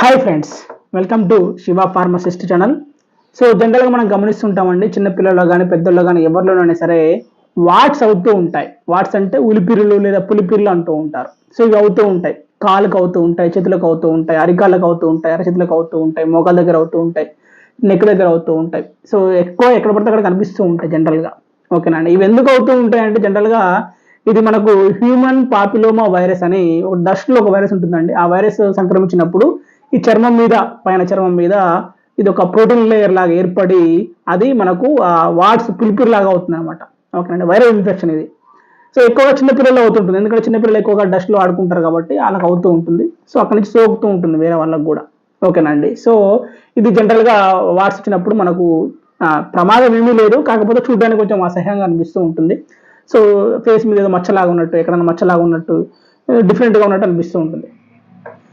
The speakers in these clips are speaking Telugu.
Hi friends welcome to Shiva pharmacist channel so జనరల్గా మనం గమనిస్తుంటామండి చిన్నపిల్లల్లో కానీ పెద్దల్లో కానీ ఎవరిలోనైనా సరే వాట్స్ అవుతూ ఉంటాయి. వాట్స్ అంటే ఉలిపిరులు లేదా పులిపిరులు అంటూ ఉంటారు. సో ఇవి అవుతూ ఉంటాయి. కాళ్ళకు అవుతూ ఉంటాయి చేతులకు అవుతూ ఉంటాయి అరికాళ్ళకు అవుతూ ఉంటాయి అరచేతులకు అవుతూ ఉంటాయి మోకాల దగ్గర అవుతూ ఉంటాయి నెక్ దగ్గర అవుతూ ఉంటాయి. సో ఎక్కువ ఎక్కడ పడితే అక్కడ కనిపిస్తూ ఉంటాయి జనరల్గా ఓకేనండి ఇవి ఎందుకు అవుతూ ఉంటాయి అంటే జనరల్గా ఇది మనకు హ్యూమన్ పాపిలోమా వైరస్ అని ఒక డస్ట్లో ఒక వైరస్ ఉంటుందండి. ఆ వైరస్ సంక్రమించినప్పుడు ఈ చర్మం మీద పైన చర్మం మీద ఇది ఒక ప్రోటీన్ లేయర్ లాగా ఏర్పడి అది మనకు వాట్స్ పిలిపిరి లాగా అవుతుంది అనమాట ఓకేనండి? వైరల్ ఇన్ఫెక్షన్ ఇది. సో ఎక్కువగా చిన్నపిల్లలు అవుతుంటుంది. ఎందుకంటే చిన్నపిల్లలు ఎక్కువగా డస్ట్లో ఆడుకుంటారు కాబట్టి వాళ్ళకి అవుతూ ఉంటుంది. సో అక్కడి నుంచి సోకుతూ ఉంటుంది వేరే వాళ్ళకి కూడా. ఓకేనండి? సో ఇది జనరల్గా వాట్స్ వచ్చినప్పుడు మనకు ప్రమాదం ఏమీ లేదు. కాకపోతే చూడడానికి కొంచెం అసహ్యంగా అనిపిస్తూ ఉంటుంది. సో ఫేస్ మీద ఏదో మచ్చలాగా ఉన్నట్టు ఎక్కడైనా మచ్చలాగా ఉన్నట్టు డిఫరెంట్గా ఉన్నట్టు అనిపిస్తూ ఉంటుంది.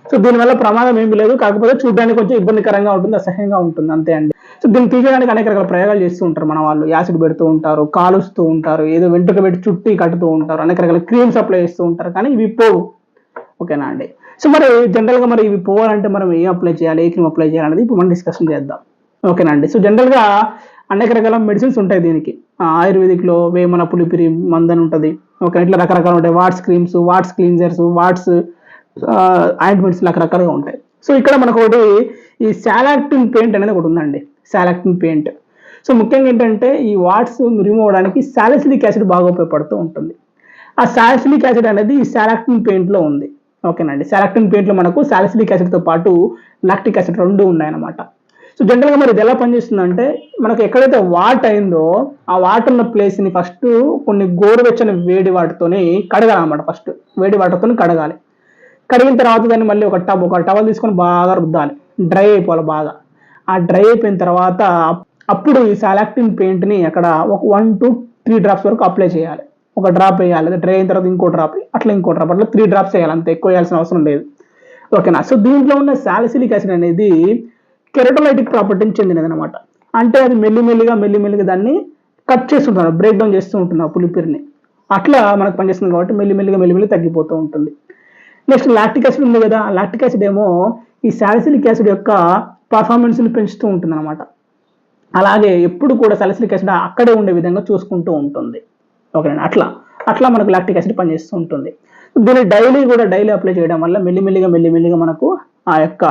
సో దీనివల్ల ప్రమాదం ఏమీ లేదు. కాకపోతే చూడడానికి కొంచెం ఇబ్బందికరంగా ఉంటుంది అసహ్యంగా ఉంటుంది అంతే అండి. సో దీన్ని తీయడానికి అనేక రకాల ప్రయోగాలు చేస్తూ ఉంటారు మన వాళ్ళు. యాసిడ్ పెడుతూ ఉంటారు కాలుస్తూ ఉంటారు ఏదో వెంట్రుక పెట్టి చుట్టి కట్టుతూ ఉంటారు అనేక రకాల క్రీమ్స్ అప్లై చేస్తూ ఉంటారు. కానీ ఇవి పోవు. ఓకేనా అండి? సో మరి జనరల్గా మరి ఇవి పోవాలంటే మనం ఏం అప్లై చేయాలి ఏ క్రీమ్ అప్లై చేయాలి అనేది ఇప్పుడు మనం డిస్కషన్ చేద్దాం. ఓకేనా అండి? సో జనరల్గా అనేక రకాల మెడిసిన్స్ ఉంటాయి దీనికి. ఆయుర్వేదిక్లో వేమన పులిపిరి మందని ఉంటుంది. ఓకే ఇట్లా రకరకాలు ఉంటాయి. Warts creams warts cleansers warts ointments రకరకాలుగా ఉంటాయి. సో ఇక్కడ మనకు ఒకటి ఈ శాలాక్టిన్ పెయింట్ అనేది ఒకటి ఉందండి. శాలాక్టిన్ పెయింట్. సో ముఖ్యంగా ఏంటంటే ఈ వాట్స్ రిమూవ్ అవడానికి సాలిసిలిక్ యాసిడ్ బాగా ఉపయోగపడుతూ ఉంటుంది. ఆ సాలిసిలిక్ యాసిడ్ అనేది ఈ శాలాక్టిన్ పెయింట్లో ఉంది. ఓకేనండి. శాలాక్టిన్ పెయింట్లో మనకు సాలిసిలిక్ యాసిడ్తో పాటు లాక్టిక్ యాసిడ్ రెండు ఉన్నాయన్నమాట. సో జనరల్గా మరి ఇది ఎలా పనిచేస్తుందంటే మనకు ఎక్కడైతే వాట్ అయిందో ఆ వాటర్ ఉన్న ప్లేస్ని ఫస్ట్ కొన్ని గోరువెచ్చని వేడి వాటితోని కడగాలన్నమాట ఫస్ట్ వేడి వాటర్తో కడగాలి. కడిగిన తర్వాత దాన్ని మళ్ళీ ఒక టబ్ ఒక టవల్ తీసుకొని బాగా రుద్దాలి. డ్రై అయిపోవాలి బాగా. ఆ డ్రై అయిపోయిన తర్వాత అప్పుడు ఈ సాలాక్టిన్ పెయింట్ని అక్కడ ఒక వన్ టు త్రీ డ్రాప్స్ వరకు అప్లై చేయాలి. ఒక డ్రాప్ వేయాలి డ్రై అయిన తర్వాత ఇంకో డ్రాప్ అట్లా ఇంకో డ్రాప్ అట్లా త్రీ డ్రాప్స్ వేయాలి అంత ఎక్కువ వేయాల్సిన అవసరం లేదు. ఓకేనా సో దీంట్లో ఉన్న సాలిసిలిక్ యాసిడ్ అనేది కెరటోలైటిక్ ప్రాపర్టీని చెందినది అనమాట అంటే అది మెల్లిమెల్లిగా మెల్లిమెల్లిగా దాన్ని కట్ చేస్తుంటారు బ్రేక్ డౌన్ చేస్తూ ఉంటుంది ఆ పులిపిరిని. అట్లా మనకు పనిచేస్తుంది కాబట్టి మెల్లిమెల్లిగా మెల్లిమెల్లి తగ్గిపోతూ ఉంటుంది. నెక్స్ట్ లాక్టిక్ యాసిడ్ ఉంది కదా లాక్టిక్ యాసిడ్ ఏమో ఈ సాలిసిలిక్ యాసిడ్ యొక్క పర్ఫార్మెన్స్ని పెంచుతూ ఉంటుంది అనమాట అలాగే ఎప్పుడు కూడా సాలిసిలిక్ యాసిడ్ అక్కడే ఉండే విధంగా చూసుకుంటూ ఉంటుంది. ఓకేనండి అట్లా. అట్లా మనకు లాక్టిక్ యాసిడ్ పనిచేస్తూ ఉంటుంది. దీన్ని డైలీ కూడా డైలీ అప్లై చేయడం వల్ల మెల్లిమెల్లిగా మెల్లిమెల్లిగా మనకు ఆ యొక్క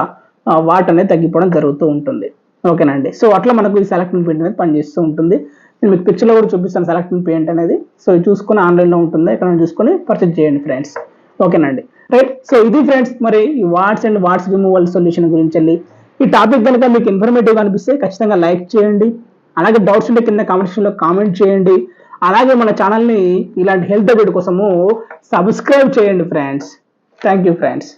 వాట్ అనేది తగ్గిపోవడం జరుగుతూ ఉంటుంది. ఓకేనండి సో అట్లా మనకు ఈ సెలెక్టిన్ పెయింట్ అనేది పనిచేస్తూ ఉంటుంది. నేను మీకు పిక్చర్లో కూడా చూపిస్తాను సెలెక్టిన్ పెయింట్ అనేది. సో ఇది చూసుకొని ఆన్లైన్లో ఉంటుంది. ఇక్కడ చూసుకొని పర్చేజ్ చేయండి ఫ్రెండ్స్ ఓకేనండి. రైట్ సో ఇది ఫ్రెండ్స్ మరి ఈ warts and warts removal solution గురించి వెళ్ళి ఈ టాపిక్ కనుక మీకు ఇన్ఫర్మేటివ్ అనిపిస్తే ఖచ్చితంగా లైక్ చేయండి. అలాగే డౌట్స్ ఉంటే కింద కామెంట్ కామెంట్ చేయండి. అలాగే మన ఛానల్ని ఇలాంటి హెల్త్ అప్డేట్ కోసము సబ్స్క్రైబ్ చేయండి ఫ్రెండ్స్ థ్యాంక్ యూ ఫ్రెండ్స్